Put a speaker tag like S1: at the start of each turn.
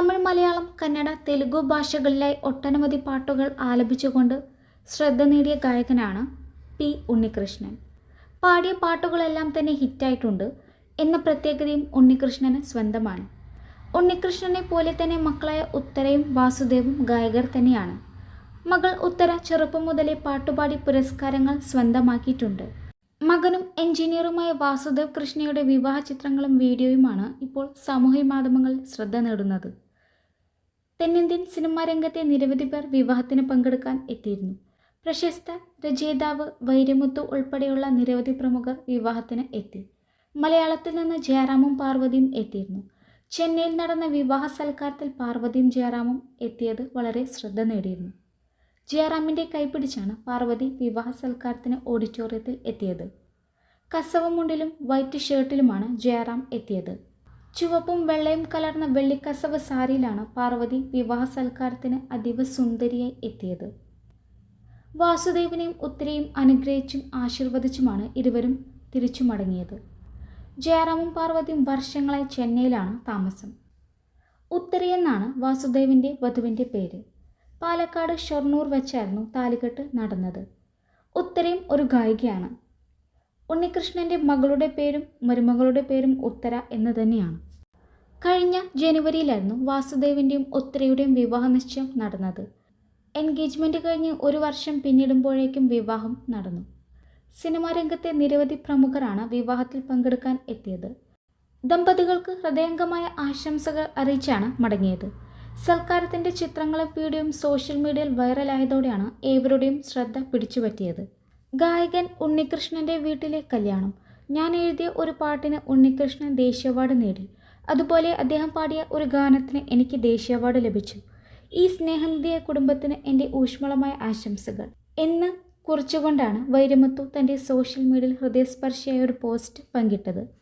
S1: തമിഴ് മലയാളം കന്നഡ തെലുഗു ഭാഷകളിലായി ഒട്ടനവധി പാട്ടുകൾ ആലപിച്ചുകൊണ്ട് ശ്രദ്ധ നേടിയ ഗായകനാണ് പി ഉണ്ണികൃഷ്ണൻ. പാടിയ പാട്ടുകളെല്ലാം തന്നെ ഹിറ്റായിട്ടുണ്ട് എന്ന പ്രത്യേകതയും ഉണ്ണികൃഷ്ണന് സ്വന്തമാണ്. ഉണ്ണികൃഷ്ണനെ പോലെ തന്നെ മക്കളായ ഉത്തരയും വാസുദേവും ഗായകർ തന്നെയാണ്. മകൾ ഉത്തര ചെറുപ്പം മുതലേ പാട്ടുപാടി പുരസ്കാരങ്ങൾ സ്വന്തമാക്കിയിട്ടുണ്ട്. മകനും എഞ്ചിനീയറുമായ വാസുദേവ് കൃഷ്ണയുടെ വിവാഹ ചിത്രങ്ങളും വീഡിയോയുമാണ് ഇപ്പോൾ സാമൂഹ്യ മാധ്യമങ്ങളിൽ ശ്രദ്ധ നേടുന്നത്. തെന്നിന്ത്യൻ സിനിമാ രംഗത്തെ നിരവധി പേർ വിവാഹത്തിന് പങ്കെടുക്കാൻ എത്തിയിരുന്നു. പ്രശസ്ത രചയിതാവ് വൈരമുത്തു ഉൾപ്പെടെയുള്ള നിരവധി പ്രമുഖർ വിവാഹത്തിന് എത്തി. മലയാളത്തിൽ നിന്ന് ജയറാമും പാർവതിയും എത്തിയിരുന്നു. ചെന്നൈയിൽ നടന്ന വിവാഹ സൽക്കാരത്തിൽ പാർവതിയും ജയറാമും എത്തിയത് വളരെ ശ്രദ്ധ നേടിയിരുന്നു. ജയറാമിന്റെ കൈപിടിച്ചാണ് പാർവതി വിവാഹ സൽക്കാരത്തിന് ഓഡിറ്റോറിയത്തിൽ എത്തിയത്. കസവമുണ്ടിലും വൈറ്റ് ഷർട്ടിലുമാണ് ജയറാം എത്തിയത്. ചുവപ്പും വെള്ളയും കലർന്ന വെള്ളിക്കസവ് സാരിയിലാണ് പാർവതി വിവാഹ സൽക്കാരത്തിന് അതീവ സുന്ദരിയായി എത്തിയത്. വാസുദേവനെയും ഉത്തരയും അനുഗ്രഹിച്ചും ആശീർവദിച്ചുമാണ് ഇരുവരും തിരിച്ചു മടങ്ങിയത് ജയറാമും പാർവതിയും വർഷങ്ങളായി ചെന്നൈയിലാണ് താമസം. ഉത്തരയെന്നാണ് വാസുദേവിന്റെ വധുവിന്റെ പേര്. പാലക്കാട് ഷൊർണൂർ വെച്ചായിരുന്നു താലികെട്ട് നടന്നത്. ഉത്തരയും ഒരു ഗായികയാണ്. ഉണ്ണികൃഷ്ണന്റെ മകളുടെ പേരും മരുമകളുടെ പേരും ഉത്തര എന്ന് തന്നെയാണ്. കഴിഞ്ഞ ജനുവരിയിലായിരുന്നു വാസുദേവിന്റെയും ഉത്തരയുടെയും വിവാഹ നിശ്ചയം നടന്നത്. എൻഗേജ്മെന്റ് കഴിഞ്ഞ് ഒരു വർഷം പിന്നിടുമ്പോഴേക്കും വിവാഹം നടന്നു. സിനിമാ രംഗത്തെ നിരവധി പ്രമുഖരാണ് വിവാഹത്തിൽ പങ്കെടുക്കാൻ എത്തിയത്. ദമ്പതികൾക്ക് ഹൃദയംഗമായ ആശംസകൾ അറിയിച്ചാണ് മടങ്ങിയത്. സൽക്കാരത്തിന്റെ ചിത്രങ്ങളും വീഡിയോയും സോഷ്യൽ മീഡിയയിൽ വൈറലായതോടെയാണ് ഏവരുടെയും ശ്രദ്ധ പിടിച്ചുപറ്റിയത്. ഗായകൻ ഉണ്ണികൃഷ്ണന്റെ വീട്ടിലെ കല്യാണം. ഞാൻ എഴുതിയ ഒരു പാട്ടിന് ഉണ്ണികൃഷ്ണൻ ദേശീയ അവാർഡ് നേടി. അതുപോലെ അദ്ദേഹം പാടിയ ഒരു ഗാനത്തിന് എനിക്ക് ദേശീയ അവാർഡ് ലഭിച്ചു. ഈ സ്നേഹനിധിയ കുടുംബത്തിന് എന്റെ ഊഷ്മളമായ ആശംസകൾ. എന്ന് കുറിച്ചുകൊണ്ടാണ് വൈരമുത്തു തന്റെ സോഷ്യൽ മീഡിയയിൽ ഹൃദയസ്പർശിയായ ഒരു പോസ്റ്റ് പങ്കിട്ടത്.